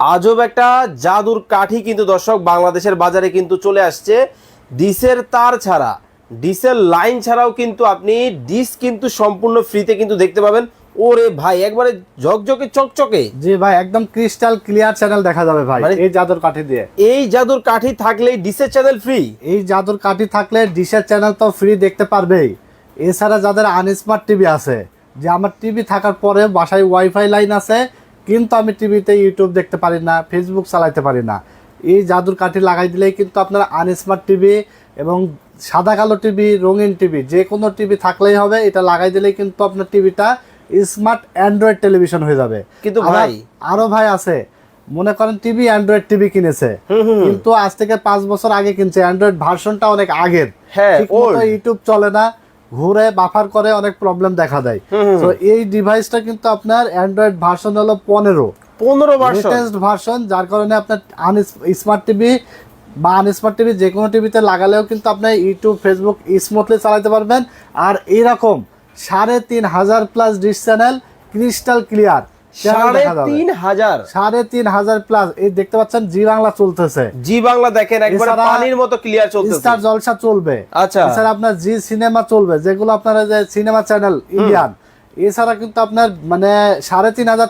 আজব একটা জাদুর কাঠি কিন্তু দর্শক বাংলাদেশের বাজারে কিন্তু চলে আসছে। ডিসের তার ছাড়া ডিসের লাইন ছাড়াও কিন্তু আপনি ডিস কিন্তু সম্পূর্ণ ফ্রিতে কিন্তু দেখতে পাবেন। ওরে ভাই একবারে ঝকঝকে চকচকে। জি ভাই একদম ক্রিস্টাল ক্লিয়ার চ্যানেল দেখা যাবে ভাই মানে- এই জাদুর কাঠি দিয়ে। এই জাদুর কাঠি থাকলেই ডিসের চ্যানেল ফ্রি এই জাদুর কাঠি থাকলে ডিশের চ্যানেল তো ফ্রি দেখতে পারবেই। এছাড়া যাদের আনস্মার্ট টিভি আছে যে আমার টিভি থাকার পরে বাসায় ওয়াইফাই লাইন আছে কিন্তু আমি টিভিতে ইউটিউব দেখতে পারি না ফেসবুক চালাইতে পারি না। এই জাদুর কাঠি লাগাই দিলেই কিন্তু আপনার আনস্মার্ট টিভি এবং সাদা কালো টিভি রঙিন টিভি যে কোনো টিভি থাকলেই হবে এটা লাগাই দিলেই কিন্তু আপনার টিভিটা স্মার্ট অ্যান্ড্রয়েড টেলিভিশন হয়ে যাবে। কিন্তু ভাই আরও ভাই আছে মনে করেন টিভি অ্যান্ড্রয়েড টিভি কিনেছে। কিন্তু আজ থেকে পাঁচ বছর আগে কিনছে অ্যান্ড্রয়েড ভার্সনটা অনেক আগের। হ্যাঁ, ইউটিউব চলে না। ঘুরে বাফার করে অনেক প্রবলেম দেখা দেয়। তো এই ডিভাইসটা কিন্তু আপনার অ্যান্ড্রয়েড ভার্সন হলো পনেরো। পনেরো ভার্সন লেটেস্ট ভার্সন যার কারণে আপনার স্মার্ট টিভি বা আনস্মার্ট টিভি যে কোনো টিভিতে লাগালেও কিন্তু আপনি ইউটিউব ফেসবুক স্মুথলি চালাতে পারবেন। আর এরকম সাড়ে তিন হাজার plus dish channel crystal clear সাড়ে তিন হাজার। সাড়ে তিন হাজার প্লাস এই দেখতে পাচ্ছেন জি বাংলা চলতেছে। জি বাংলা দেখেন একবার এছাড়া পানির মতো ক্লিয়ার চলতেছে। স্টার জলসা চলবে। আচ্ছা। এছাড়া আপনার জি সিনেমা চলবে যেগুলো আপনার যে সিনেমা চ্যানেল ইন্ডিয়ান এছাড়া কিন্তু আপনার মানে সাড়ে তিন হাজার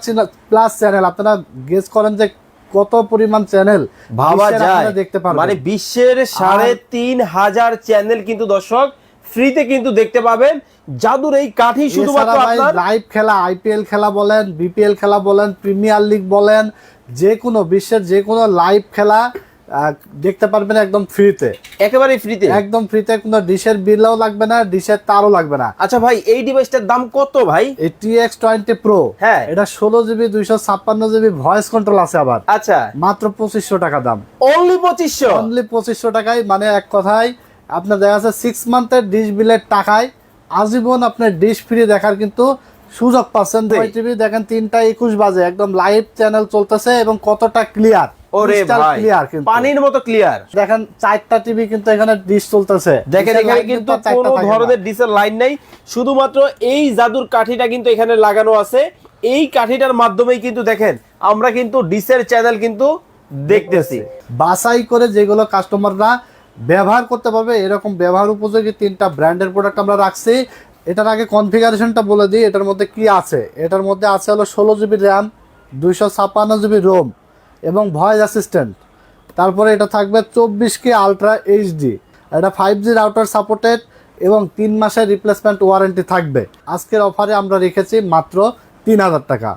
প্লাস চ্যানেল আপনারা গেস করেন যে কত পরিমাণ চ্যানেল ভাবা যায়। দেখতে পারবেন। মানে বিশ্বের সাড়ে তিন হাজার চ্যানেল কিন্তু দর্শক ফ্রিতে কিন্তু দেখতে পাবেন। জাদুর এই কাঠি শুধুমাত্র আপনার লাইভ খেলা আইপিএল খেলা বলেন বিপিএল খেলা বলেন প্রিমিয়ার লিগ বলেন যে কোনো বিশ্বের যে কোনো লাইভ খেলা দেখতে পারবেন একদম ফ্রিতে একেবারে ফ্রিতে একদম ফ্রিতে কোনো ডিশের বিলও লাগবে না ডিশের তারও লাগবে না। আচ্ছা ভাই এই ডিভাইসটার দাম কত ভাই? এই টিএক্স টোয়েন্টি প্রো হ্যাঁ। এটা ষোলো জিবি দুইশো ছাপ্পান্ন জিবি ভয়েস কন্ট্রোল আছে আবার। আচ্ছা। মাত্র পঁচিশশো টাকা দাম। অনলি পঁচিশশো? অনলি পঁচিশশো টাকায় মানে এক কথায় আপনার দেখা যাচ্ছে সিক্স মান্থের ডিশ বিলের টাকায় আজীবন আপনার ডিশ ফ্রি দেখার কিন্তু সুযোগ পাচ্ছেন। টিভি দেখেন তিনটা একুশ বাজে একদম লাইভ চ্যানেল চলতেছে এবং কতটা ক্লিয়ার ওরে ভাই ক্লিয়ার কিন্তু। পানির মতো ক্লিয়ার দেখেন চারটা টিভি কিন্তু এখানে ডিশ চলতেছে। দেখেন এখানে কিন্তু কোনো ধরনের ডিসেল লাইন নাই। শুধুমাত্র এই জাদুর কাঠিটা কিন্তু এখানে লাগানো আছে। এই কাঠিটার মাধ্যমেই কিন্তু দেখেন আমরা কিন্তু ডিসের চ্যানেল কিন্তু দেখতেছি। বাছাই করে যেগুলো কাস্টমাররা ব্যবহার করতে পারবে, এরকম ব্যবহার উপযোগী তিনটা ব্র্যান্ডের প্রোডাক্ট আমরা রাখছি। এটার আগে কনফিগারেশনটা বলে দিই, এটার মধ্যে কি আছে? এটার মধ্যে আছে হলো ষোলো জিবি র্যাম দুইশো ছাপ্পান্ন জিবি রোম এবং ভয়েস অ্যাসিস্ট্যান্ট তারপরে এটা থাকবে চব্বিশ কে আলট্রা এইচডি এটা ফাইভ জি রাউটার সাপোর্টেড এবং তিন মাসের রিপ্লেসমেন্ট ওয়ারেন্টি থাকবে। আজকের অফারে আমরা রেখেছি মাত্র তিন হাজার টাকা।